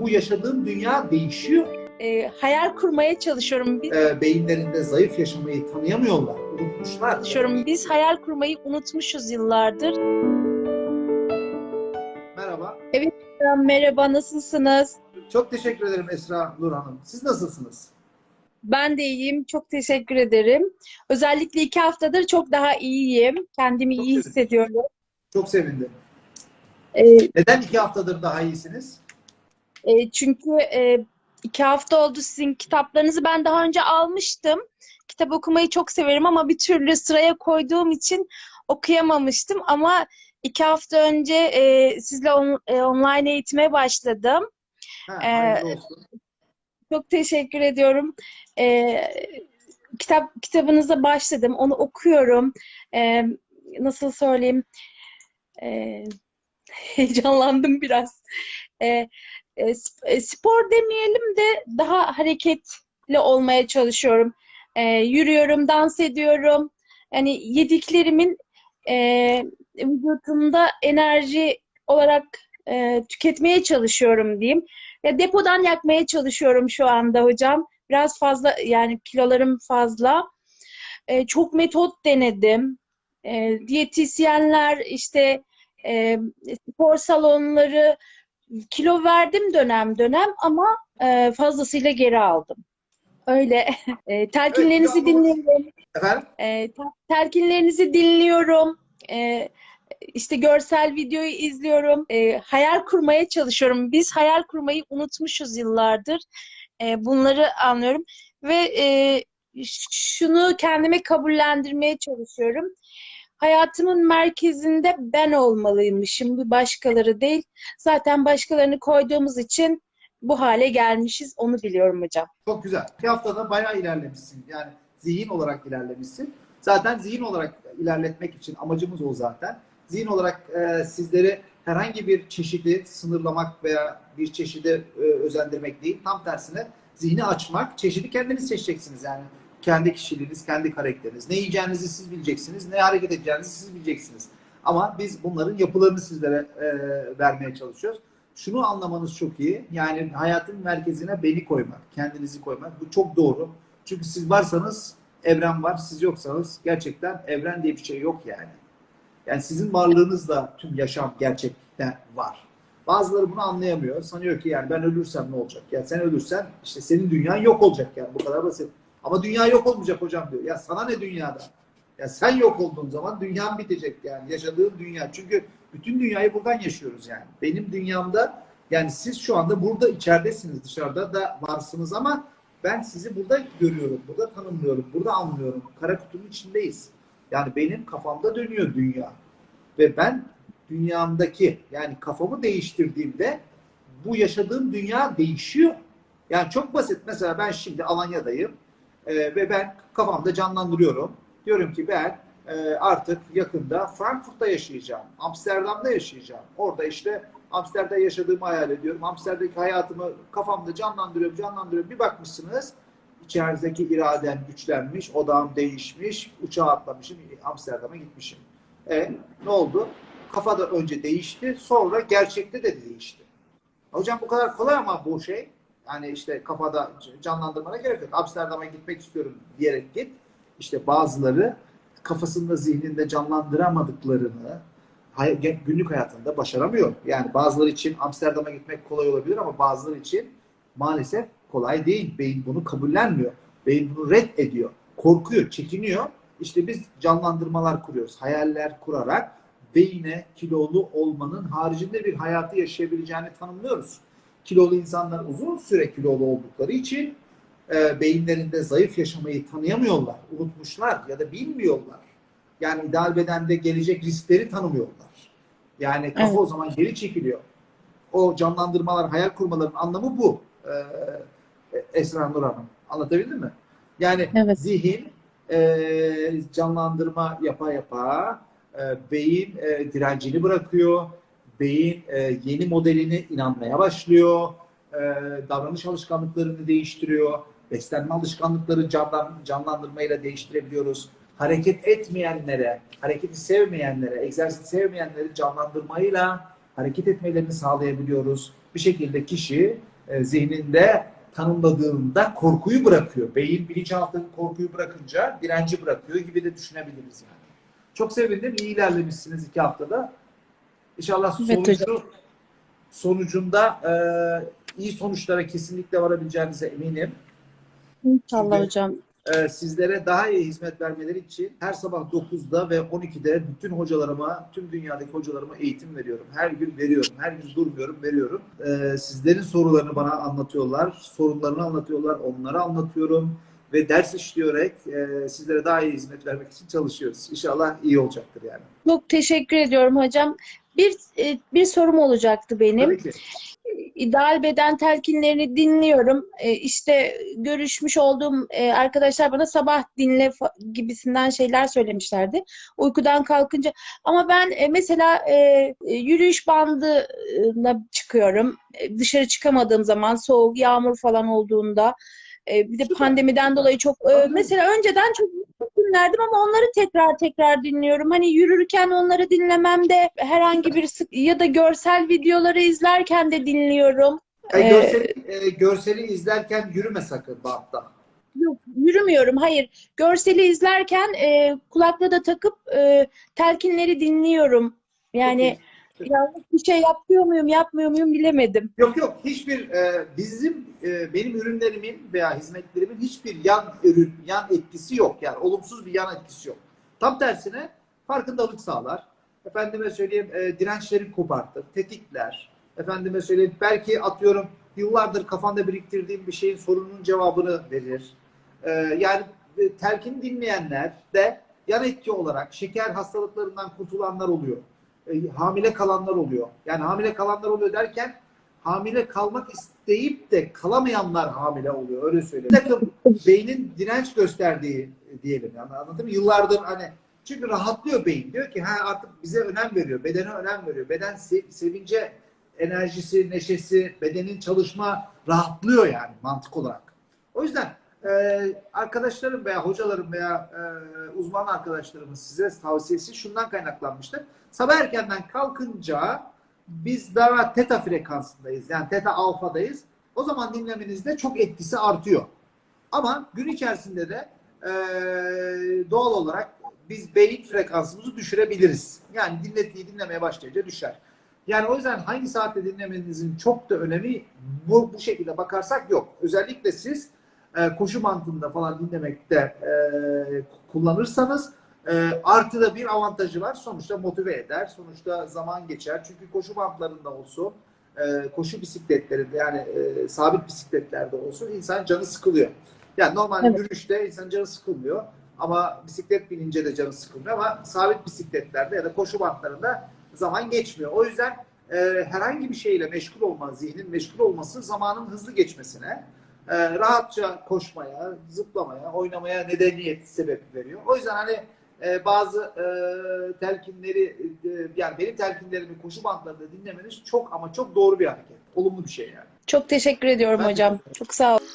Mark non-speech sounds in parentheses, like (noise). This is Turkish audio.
bu yaşadığım dünya değişiyor. e, hayal kurmaya çalışıyorum. Biz, Ee, beyinlerinde zayıf yaşamayı tanıyamıyorlar, unutmuşlar. çalışıyorum. Biz hayal kurmayı unutmuşuz yıllardır. Merhaba. Merhaba, nasılsınız? Çok teşekkür ederim Esra Nur Hanım. Siz nasılsınız? Ben de iyiyim. Çok teşekkür ederim. Özellikle iki haftadır çok daha iyiyim. Kendimi Çok iyi sevindim. hissediyorum. Çok sevindim. E, Neden iki haftadır daha iyisiniz? E, çünkü e, iki hafta oldu sizin kitaplarınızı ben daha önce almıştım. Kitap okumayı çok severim ama bir türlü sıraya koyduğum için okuyamamıştım. Ama iki hafta önce e, sizle on- e, online eğitime başladım. Ha, olsun. Çok teşekkür ediyorum. Ee, kitap kitabınıza başladım. Onu okuyorum. Ee, nasıl söyleyeyim? Ee, (laughs) heyecanlandım biraz. E, e, spor demeyelim de daha hareketli olmaya çalışıyorum. Ee, yürüyorum, dans ediyorum. Yani yediklerimin e, vücudumda enerji olarak e, tüketmeye çalışıyorum diyeyim. Ya depodan yakmaya çalışıyorum şu anda hocam. Biraz fazla yani kilolarım fazla. Ee, çok metot denedim. Ee, diyetisyenler işte e, spor salonları kilo verdim dönem dönem ama e, fazlasıyla geri aldım. Öyle. (laughs) E, telkinlerinizi Evet, dinliyorum. Efendim? E, te- telkinlerinizi dinliyorum. E, işte görsel videoyu izliyorum. E, hayal kurmaya çalışıyorum. Biz hayal kurmayı unutmuşuz yıllardır. E, bunları anlıyorum ve e, şunu kendime kabullendirmeye çalışıyorum. Hayatımın merkezinde ben olmalıymışım, bir başkaları değil. Zaten başkalarını koyduğumuz için bu hale gelmişiz. Onu biliyorum hocam. Çok güzel. Bir haftada bayağı ilerlemişsin. Yani zihin olarak ilerlemişsin. Zaten zihin olarak ilerletmek için amacımız o zaten. Zihin olarak e, sizleri herhangi bir çeşidi sınırlamak veya bir çeşide e, özendirmek değil. Tam tersine zihni açmak. Çeşidi kendiniz seçeceksiniz yani. Kendi kişiliğiniz, kendi karakteriniz. Ne yiyeceğinizi siz bileceksiniz. Ne hareket edeceğinizi siz bileceksiniz. Ama biz bunların yapılarını sizlere e, vermeye çalışıyoruz. Şunu anlamanız çok iyi. Yani hayatın merkezine beni koymak, kendinizi koymak. Bu çok doğru. Çünkü siz varsanız evren var, siz yoksanız gerçekten evren diye bir şey yok yani. Yani sizin varlığınızla tüm yaşam gerçekten var. Bazıları bunu anlayamıyor. Sanıyor ki yani ben ölürsem ne olacak? Ya sen ölürsen işte senin dünyan yok olacak yani bu kadar basit. Ama dünya yok olmayacak hocam diyor. Ya sana ne dünyada? Ya sen yok olduğun zaman dünyan bitecek yani yaşadığın dünya. Çünkü bütün dünyayı buradan yaşıyoruz yani. Benim dünyamda yani siz şu anda burada içeridesiniz dışarıda da varsınız ama ben sizi burada görüyorum, burada tanımlıyorum, burada anlıyorum. Kara kutunun içindeyiz. Yani benim kafamda dönüyor dünya. Ve ben dünyamdaki yani kafamı değiştirdiğimde bu yaşadığım dünya değişiyor. Yani çok basit. Mesela ben şimdi Alanya'dayım e, ve ben kafamda canlandırıyorum. Diyorum ki ben e, artık yakında Frankfurt'ta yaşayacağım. Amsterdam'da yaşayacağım. Orada işte Amsterdam'da yaşadığımı hayal ediyorum. Amsterdam'daki hayatımı kafamda canlandırıyorum, canlandırıyorum. Bir bakmışsınız içerideki iraden güçlenmiş, odağım değişmiş, uçağa atlamışım, Amsterdam'a gitmişim. E ne oldu? Kafada önce değişti, sonra gerçekte de değişti. Hocam bu kadar kolay ama bu şey. Yani işte kafada canlandırmana gerek yok. Amsterdam'a gitmek istiyorum diyerek git. İşte bazıları kafasında zihninde canlandıramadıklarını günlük hayatında başaramıyor. Yani bazıları için Amsterdam'a gitmek kolay olabilir ama bazıları için maalesef kolay değil. Beyin bunu kabullenmiyor. Beyin bunu red ediyor. Korkuyor, çekiniyor. İşte biz canlandırmalar kuruyoruz. Hayaller kurarak beyine kilolu olmanın haricinde bir hayatı yaşayabileceğini tanımlıyoruz. Kilolu insanlar uzun süre kilolu oldukları için e, beyinlerinde zayıf yaşamayı tanıyamıyorlar, unutmuşlar ya da bilmiyorlar. Yani ideal bedende gelecek riskleri tanımıyorlar. Yani kafa Evet. o zaman geri çekiliyor. O canlandırmalar, hayal kurmaların anlamı bu. Ee, Esra Nur Hanım. Anlatabildim mi? Yani Evet. zihin e, canlandırma yapa yapa e, beyin e, direncini bırakıyor. Beyin e, yeni modeline inanmaya başlıyor. E, davranış alışkanlıklarını değiştiriyor. Beslenme alışkanlıkları canlan, canlandırmayla değiştirebiliyoruz. Hareket etmeyenlere, hareketi sevmeyenlere, egzersiz sevmeyenleri canlandırmayla hareket etmelerini sağlayabiliyoruz. bir şekilde kişi e, zihninde tanımladığında korkuyu bırakıyor. Beyin bilinçaltı korkuyu bırakınca direnci bırakıyor gibi de düşünebiliriz yani. Çok sevindim. İyi ilerlemişsiniz iki haftada. İnşallah sonucu, sonucunda e, iyi sonuçlara kesinlikle varabileceğinize eminim. İnşallah Çünkü- hocam. Ee, sizlere daha iyi hizmet vermeleri için her sabah 9'da ve 12'de bütün hocalarıma, tüm dünyadaki hocalarıma eğitim veriyorum. Her gün veriyorum. Her gün durmuyorum, veriyorum. Ee, sizlerin sorularını bana anlatıyorlar. Sorunlarını anlatıyorlar. Onları anlatıyorum. Ve ders işleyerek e, sizlere daha iyi hizmet vermek için çalışıyoruz. İnşallah iyi olacaktır yani. Çok teşekkür ediyorum hocam. Bir e, bir sorum olacaktı benim. Tabii ki. İdeal beden telkinlerini dinliyorum. E, işte görüşmüş olduğum e, arkadaşlar bana sabah dinle gibisinden şeyler söylemişlerdi. Uykudan kalkınca. Ama ben mesela yürüyüş bandına çıkıyorum. Dışarı çıkamadığım zaman soğuk, yağmur falan olduğunda. E, bir de pandemiden dolayı çok e, mesela önceden çok dinlerdim ama onları tekrar tekrar dinliyorum. Hani yürürken onları dinlememde herhangi bir sık ya da görsel videoları izlerken de dinliyorum. E, Ee, görseli, e, görseli izlerken yürüme sakın bantta. Yok, yürümüyorum. Hayır. Görseli izlerken e, kulaklığı da takıp e, telkinleri dinliyorum. Yani yanlış bir şey yapıyor muyum, yapmıyor muyum bilemedim. Yok yok hiçbir e, bizim e, benim ürünlerimin veya hizmetlerimin hiçbir yan ürün yan etkisi yok yani olumsuz bir yan etkisi yok. Tam tersine farkındalık sağlar. Efendime söyleyeyim e, dirençleri kopartır, tetikler. Efendime söyleyeyim belki atıyorum yıllardır kafanda biriktirdiğin bir şeyin sorunun cevabını verir. E, yani e, telkin dinleyenler de yan etki olarak şeker hastalıklarından kurtulanlar oluyor. E, hamile kalanlar oluyor. Yani hamile kalanlar oluyor derken hamile kalmak isteyip de kalamayanlar hamile oluyor. Öyle söyleyeyim. Bir takım beynin direnç gösterdiği e, diyelim. Yani anladın mı? Yıllardır hani çünkü rahatlıyor beyin. Diyor ki ha artık bize önem veriyor. Bedene önem veriyor. Beden se- sevince enerjisi, neşesi, bedenin çalışma rahatlıyor yani mantık olarak. O yüzden e, arkadaşlarım veya hocalarım veya e, uzman arkadaşlarımız size tavsiyesi şundan kaynaklanmıştır. Sabah erkenden kalkınca biz daha teta frekansındayız. Yani teta alfadayız. O zaman dinlemenizde çok etkisi artıyor. Ama gün içerisinde de e, doğal olarak biz beyin frekansımızı düşürebiliriz. Yani dinlettiği dinlemeye başlayınca düşer. Yani o yüzden hangi saatte dinlemenizin çok da önemi bu, bu şekilde bakarsak yok. Özellikle siz e, koşu mantığında falan dinlemekte e, kullanırsanız e, artı da bir avantajı var. Sonuçta motive eder. Sonuçta zaman geçer. Çünkü koşu bantlarında olsun, e, koşu bisikletlerinde yani e, sabit bisikletlerde olsun insan canı sıkılıyor. Yani normal Evet. yürüyüşte insan canı sıkılmıyor. Ama bisiklet binince de canı sıkılmıyor. Ama sabit bisikletlerde ya da koşu bantlarında zaman geçmiyor. O yüzden e, herhangi bir şeyle meşgul olma, zihnin meşgul olması zamanın hızlı geçmesine, e, rahatça koşmaya, zıplamaya, oynamaya nedeniyet sebep veriyor. O yüzden hani e, bazı e, telkinleri e, yani benim telkinlerimi koşu bantlarında dinlemeniz çok ama çok doğru bir hareket. Olumlu bir şey yani. Çok teşekkür ediyorum Ben hocam. Çok sağ olun.